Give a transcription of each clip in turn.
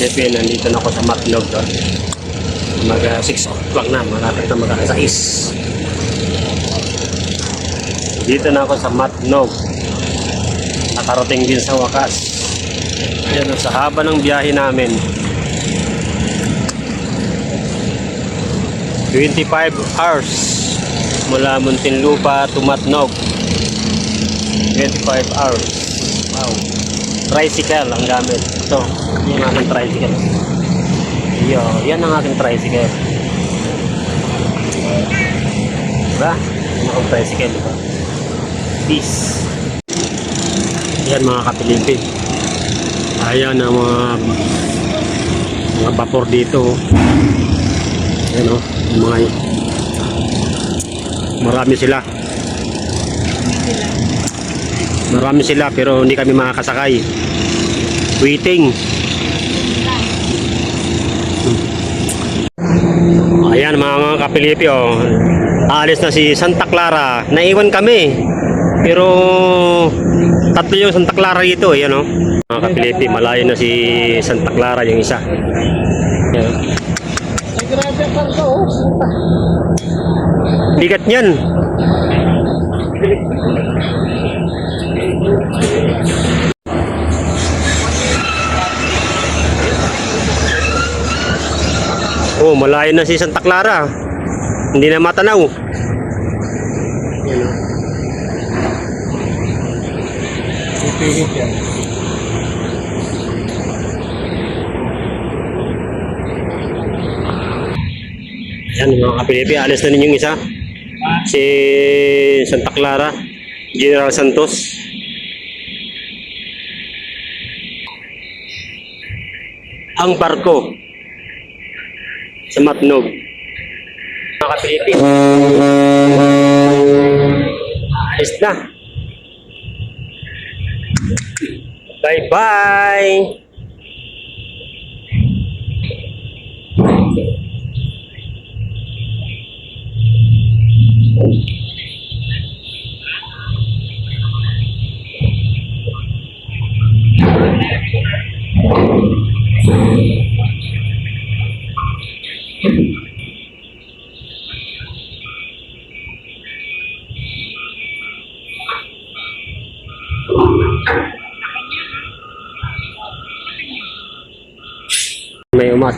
Pilipin, nandito na ako sa Matlog. No? Mag 6 o'clock na, malapit na mag 6. Dito na ako sa Matnog. Nakarating din sa wakas. Yan, sa haba ng biyahe namin. 25 hours mula Muntinlupa to Matnog. 25 hours. Wow. Tricycle ang gamit. Ito, yung aking tricycle. Yo, yan ang aking tricycle. Diba? Yan ang tricycle, diba? Peace. Yan mga kapilipi. Ayan ang mga mga vapor dito. Ayan o, yung mga marami sila. Marami sila pero hindi kami makakasakay. Waiting. Ayan mga mga kapilipi oh. Aalis na si Santa Clara. Naiwan kami. Pero tatlo yung Santa Clara dito, ayan oh. Mga kapilipi, malayo na si Santa Clara yung isa. Ayan. Bigat niyan. Malayo na si Santa Clara. Hindi na matanaw. Yan. Ayan, mga kapilipi, alis na ninyong isa. Si Santa Clara, General Santos. Ang barko Matnog. Mga kapilipi. Alis na. Bye-bye!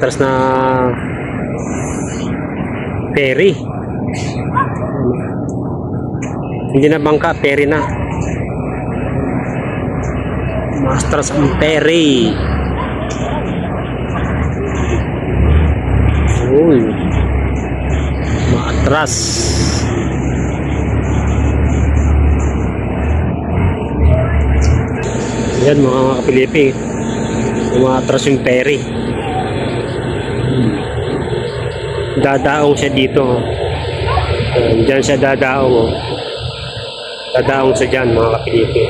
Umatras na ferry. Hindi na bangka, ferry na. Umatras ang ferry. Uy. Maatras. Yan mga kapilipi. Umatras yung ferry. Dadaong siya dito. Uh, diyan siya dadaong. Oh. Dadaong siya dyan mga kapilipi.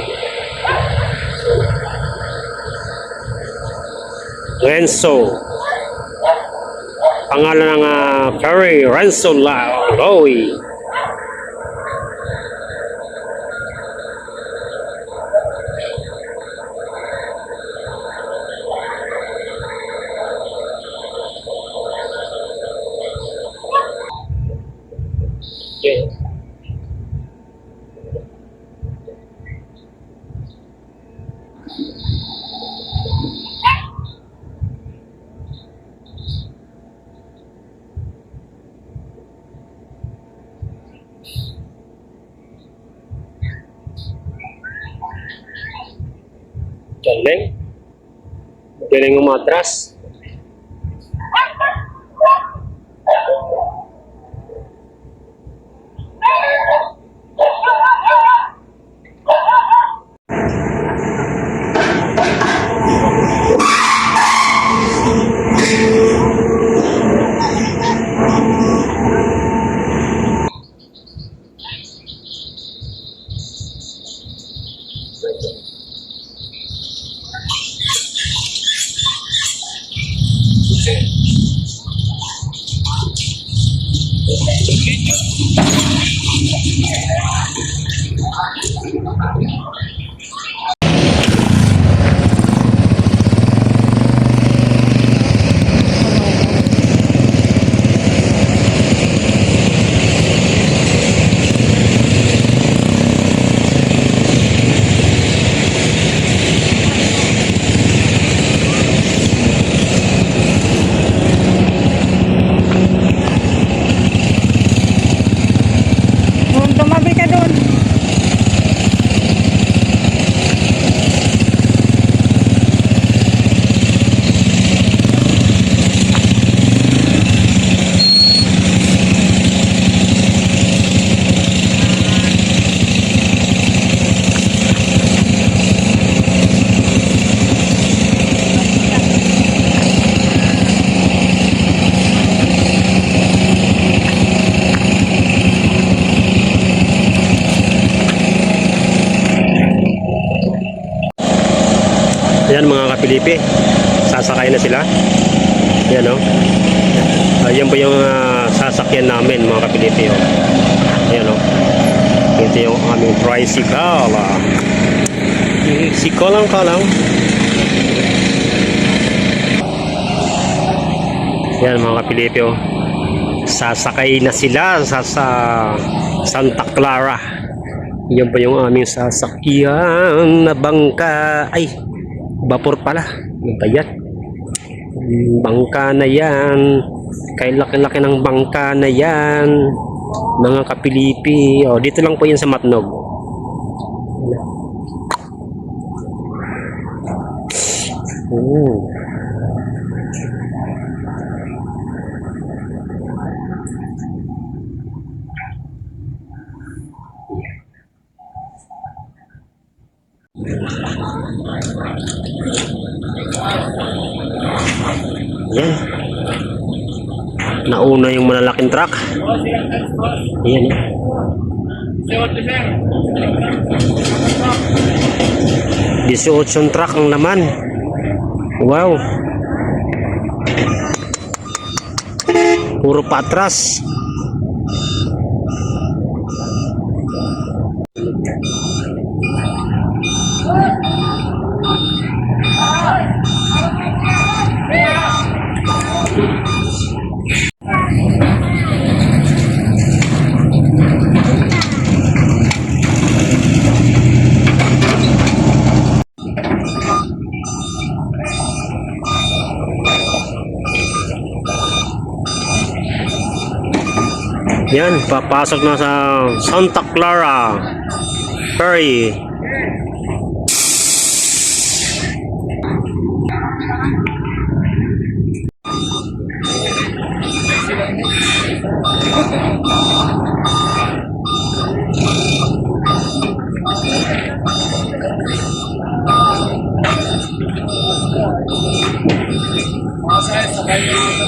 Renzo. Pangalan ng uh, ferry, Renzo La Loy. Galing. Galing umatras. Thank you. Yan mga kapilipi. Sasakay na sila. Yan o. Ayan po yung ah, sasakyan namin mga kapilipi. Oh. Ayan o. Ito yung aming tricycle. ah. Tricycle lang ka lang. Yan mga kapilipi. Oh. Sasakay na sila sa, sa Santa Clara. Yan pa yung aming sasakyan na bangka. Ay, vapor pala. Ano ba Bangka na yan. Kay laki-laki ng bangka na yan. Mga kapilipi. O, dito lang po yan sa Matnog. Oh. Nauna yung malalaking truck. Ayan. eh. Disuot truck ang laman. Wow. Puro patras. Yan, papasok na sa Santa Clara Ferry. Masaya sa kayo.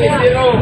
Zero.